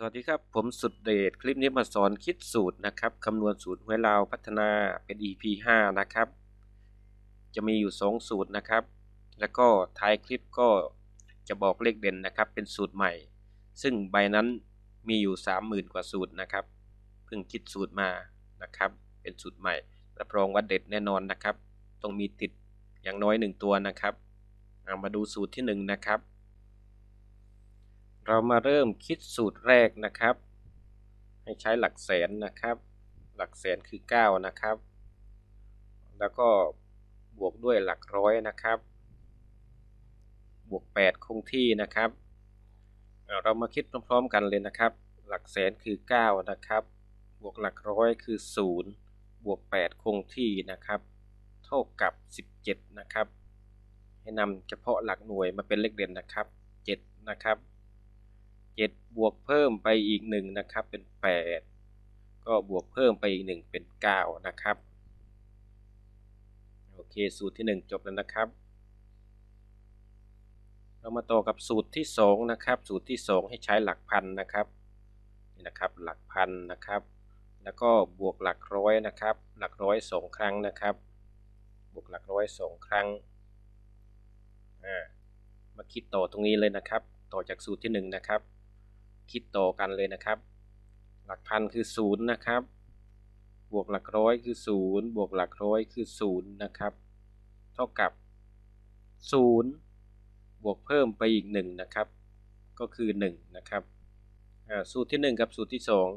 สวัสดีครับ ผมสุดเดชคลิปนี้มาสอนคิดสูตรนะครับคำนวณสูตรหวยลาวพัฒนาเป็น EP 5นะครับ จะมีอยู่ 2 สูตรนะครับ แล้วก็ท้ายคลิปก็จะบอกเลขเด่นนะครับ เป็นสูตรใหม่ ซึ่งใบนั้นมีอยู่ 30,000 กว่าสูตรนะครับ เพิ่งคิดสูตรมานะครับ เป็นสูตรใหม่รับรองว่าเด็ดแน่นอนนะครับ ต้องมีติดอย่างน้อย 1 ตัวนะครับามาดูสูตรที่ 1 นะครับ เรามาเริ่มคิดสูตรแรกนะครับ ให้ใช้หลักแสนนะครับ หลักแสนคือ 9 นะครับ แล้วก็บวกด้วยหลักร้อยนะครับ บวก 8 คงที่นะครับเอาเรามาคิดพร้อมๆกันเลยนะครับ หลักแสนคือ 9 นะครับ บวกหลักร้อยคือ 0 บวก 8 คงที่นะครับ เท่ากับ 17 นะครับ ให้นำเฉพาะหลักหน่วยมาเป็นเลขเด่นนะครับ 7 นะครับ 7 บวกเพิ่มไปอีก 1 นะครับ เป็น 8 ก็บวกเพิ่มไปอีก 1 เป็น 9 นะครับ โอเค สูตรที่ 1 จบแล้วนะครับ เรามาต่อกับสูตรที่ 2 นะครับ สูตรที่ 2 ให้ใช้หลักพันนะครับ นี่นะครับ หลักพันนะครับ แล้วก็บวกหลักร้อยนะครับ หลักร้อยสองครั้งนะครับ บวกหลักร้อยสองครั้งมาคิดต่อตรงนี้เลยนะครับต่อจากสูตรที่1นะครับ คิดต่อกันเลยนะครับ หลักพันคือศูนย์นะครับ บวกหลักร้อยคือศูนย์บวกหลักร้อยคือศูนย์นะครับ เท่ากับศูนย์บวกเพิ่มไปอีกหนึ่งนะครับ ก็คือหนึ่งนะครับ สูตรที่หนึ่งกับสูตรที่สอง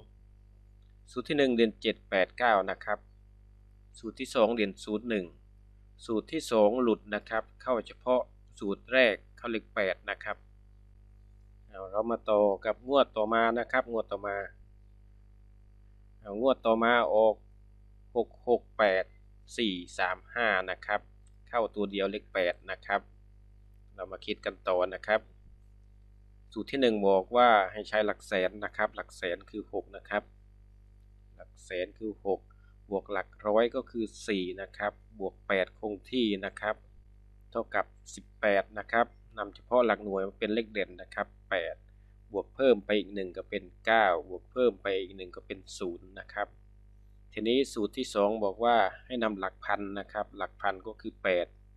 สูตรที่หนึ่งเด่นเจ็ดแปดเก้านะครับ สูตรที่สองเด่นศูนย์หนึ่งสูตรที่สองหลุดนะครับ เข้าเฉพาะสูตรแรกเข้าเลขแปดนะครับ เรามาต่อกับงวดต่อมานะครับ งวดต่อมาเอางวดต่อมาออกหกหกแปดสี่สามห้านะครับ เข้าตัวเดียวเลขแปดนะครับ เรามาคิดกันต่อนะครับ สูตรที่หนึ่งบอกว่าให้ใช้หลักแสนนะครับ หลักแสนคือหกนะครับ หลักแสนคือหกบวกหลักร้อยก็คือสี่นะครับ บวกแปดคงที่นะครับ เท่ากับสิบแปดนะครับ นำเฉพาะหลักหน่วยมาเป็นเลขเด่นนะครับ 8 บวกเพิ่มไปอีก 1 ก็เป็น 9 บวกเพิ่มไปอีก 1 ก็เป็น 0 นะครับ ทีนี้สูตรที่ 2 บอกว่าให้นำหลักพันนะครับ หลักพันก็คือ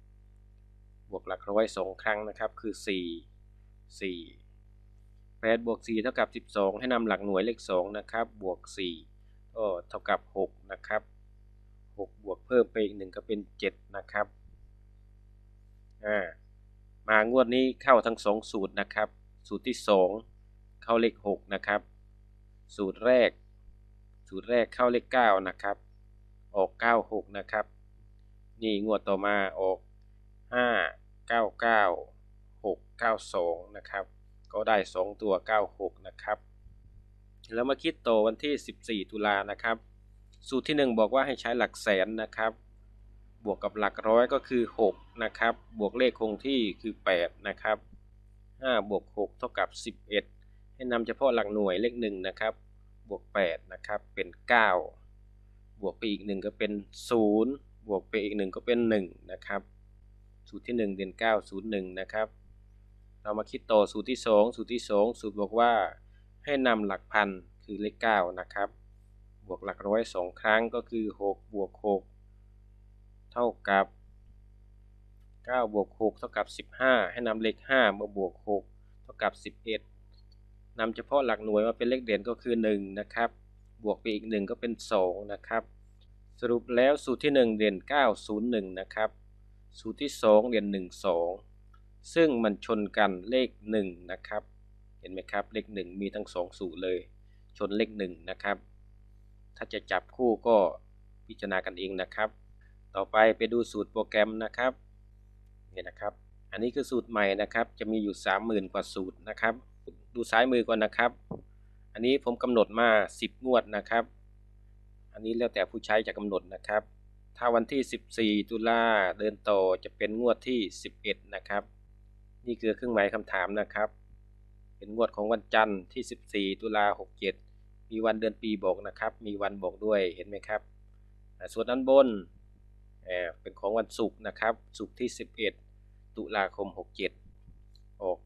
8 บวกหลักร้อยสองครั้งนะครับ คือ 4 4 8บวก4เท่ากับ 12 ให้นำหลักหน่วยเลข 2 นะครับ บวก4ก็เท่ากับ 6 นะครับ 6 บวกเพิ่มไปอีก 1 ก็เป็น 7 นะครับ อ่า มางวดนี้เข้าทั้งสองสูตรนะครับ สูตรที่สองเข้าเลขหกนะครับ สูตรแรก สูตรแรกเข้าเลขเก้านะครับ ออกเก้าหกนะครับ นี่งวดต่อมาออกห้าเก้าเก้าหกเก้าสองนะครับ ก็ได้สองตัวเก้าหกนะครับ แล้วมาคิดต่อวันที่สิบสี่ตุลานะครับ สูตรที่หนึ่งบอกว่าให้ใช้หลักแสนนะครับ บวกกับหลักร้อยก็คือ 6 นะครับ บวกเลขคงที่คือ 8 นะครับ 5 บวก 6 เท่ากับ 11 ให้นำเฉพาะหลักหน่วยเลข 1 นะครับ บวก 8 นะครับ เป็น 9 บวกไปอีก 1 ก็เป็น 0 บวกไปอีก 1 ก็เป็น 1 นะครับ สูตรที่ 1 เด่น 9 0 1 นะครับ เรามาคิดต่อสูตรที่ 2 สูตรที่ 2 สูตรบอกว่าให้นำหลักพันคือเลข 9 นะครับ บวกหลักร้อย 2 ครั้งก็คือ 6 บวก 6 เท่ากับ9บวก6เท่ากับ 15 ให้นำเลข 5 มาบวก 6 เท่ากับ 11นำเฉพาะหลักหน่วยมาเป็นเลขเด่นก็คือ 1 นะครับ บวกไปอีก 1 ก็เป็น 2 นะครับ สรุปแล้วสูตรที่ 1 เด่น 901 นะครับ สูตรที่ 2 เด่น 12 ซึ่งมันชนกันเลข 1 นะครับ เห็นไหมครับ เลข 1 มีทั้ง 2 สูตรเลย ชนเลข 1 นะครับ ถ้าจะจับคู่ก็พิจารณากันเองนะครับ ต่อไปไปดูสูตรโปรแกรมนะครับนี่นะครับ อันนี้คือสูตรใหม่นะครับ จะมีอยู่ 30,000 กว่าสูตรนะครับ ดูซ้ายมือก่อนนะครับ อันนี้ผมกำหนดมา 10 งวดนะครับ อันนี้แล้วแต่ผู้ใช้จะกำหนดนะครับ ถ้าวันที่ 14 ตุลาเดินต่อจะเป็นงวดที่ 11 นะครับ นี่คือเครื่องหมายคำถามนะครับ เป็นงวดของวันจันทร์ที่ 14 ตุลา67 มีวันเดือนปีบอกนะครับ มีวันบอกด้วยเห็นไหมครับ ส่วนด้านบน เป็นของวันศุกร์นะครับศุกร์ที่ 11 ตุลาคม 67 ออก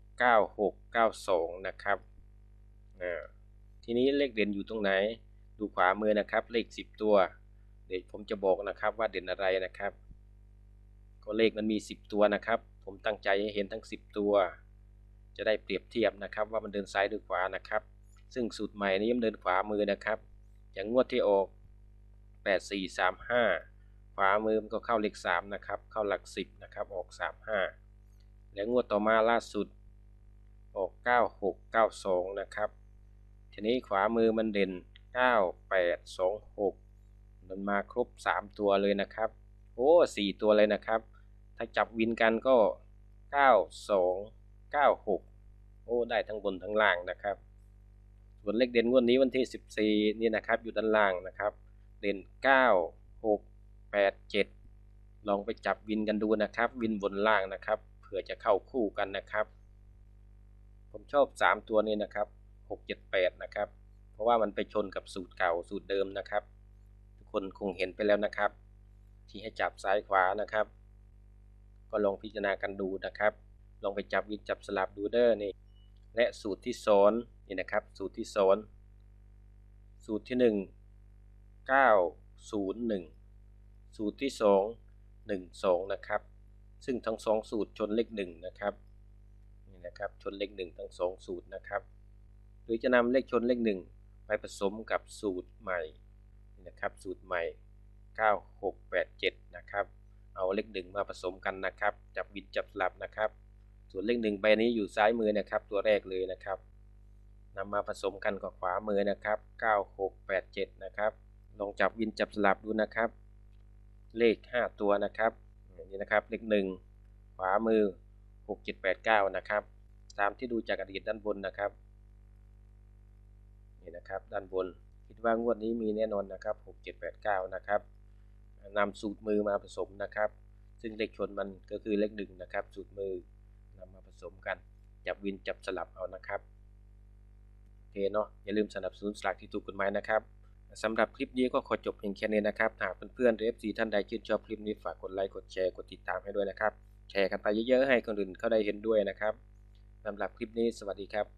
9692 นะครับทีนี้เลขเด่นอยู่ตรงไหน ดูขวามือนะครับ เลข 10 ตัว เดี๋ยวผมจะบอกนะครับว่าเด่นอะไรนะครับ ก็เลขมันมี 10 ตัวนะครับ ผมตั้งใจให้เห็นทั้ง 10 ตัว จะได้เปรียบเทียบนะครับ ว่ามันเดินซ้ายหรือขวานะครับ ซึ่งสูตรใหม่นี้มันเดินขวามือนะครับ อย่างงวดที่ออก 8435 วามือมันก็เข้าเลข3นะครับเข้าหลัก 10นะครับออก 35 แล้วงวดต่อมาล่าสุดออก 9692 นะครับ ทีนี้ขวามือมันเด่น 9826 มันมาครบ 3 ตัวเลยนะครับ โอ้4ตัวเลยนะครับ ถ้าจับวินกันก็ 92 96 โอ้ได้ทั้งบนทั้งล่างนะครับ ส่วนเลขเด่นงวดนี้วันที่ 14 นี่นะครับอยู่ด้านล่างนะครับ เด่น 9 6 8 7 ลองไปจับวินกันดูนะครับ วินบนล่างนะครับเผื่อจะเข้าคู่กันนะครับ ผมชอบ 3 ตัวนี้นะครับ 6 7 8 นะครับ เพราะว่ามันไปชนกับสูตรเก่าสูตรเดิมนะครับ ทุกคนคงเห็นไปแล้วนะครับ ที่ให้จับซ้ายขวานะครับ ก็ลองพิจารณากันดูนะครับ ลองไปจับวินจับสลับดูเด้อนี่และสูตรที่สอนนี่นะครับ สูตรที่สอนสูตรที่ 1 901 สูตรที่ 2 12 นะครับ ซึ่งทั้งสองสูตรชนเลข1นะครับนี่นะครับชนเลข1ทั้งสองสูตรนะครับ หรือจะนำเลขชนเลข1ไปผสมกับสูตรใหม่นี่นะครับ สูตรใหม่ 9687 นะครับ เอาเลข1มาผสมกันนะครับ จับวินจับสลับนะครับ ส่วนเลขหนึ่งใบนี้อยู่ซ้ายมือนะครับ ตัวแรกเลยนะครับนำมาผสมกันกับขวามือนะครับ 9687 นะครับ ลองจับวินจับสลับดูนะครับ เลข 5 ตัวนะครับนี่นะครับเลขหนึ่งขวามือ 6789 นะครับ ตามที่ดูจากอดีตด้านบนนะครับนี่นะครับด้านบนคิดว่างวดนี้มีแน่นอนนะครับ 6789 นะครับนำสูตรมือมาผสมนะครับ ซึ่งเลขชนมันก็คือเลขหนึ่งนะครับ สูตรมือนำมาผสมกัน จับวินจับสลับเอานะครับโอเคเนาะอย่าลืมสนับสนุนสลากที่ถูกกฎหมายนะครับ สำหรับคลิปนี้ก็ขอจบเพียงแค่นี้นะครับหากเพื่อนๆหรือ FC ท่านใดชื่นชอบคลิปนี้ฝากกดไลค์กดแชร์กดติดตามให้ด้วยนะครับ แชร์กันไปเยอะๆให้คนอื่นเขาได้เห็นด้วยนะครับสำหรับคลิปนี้สวัสดีครับ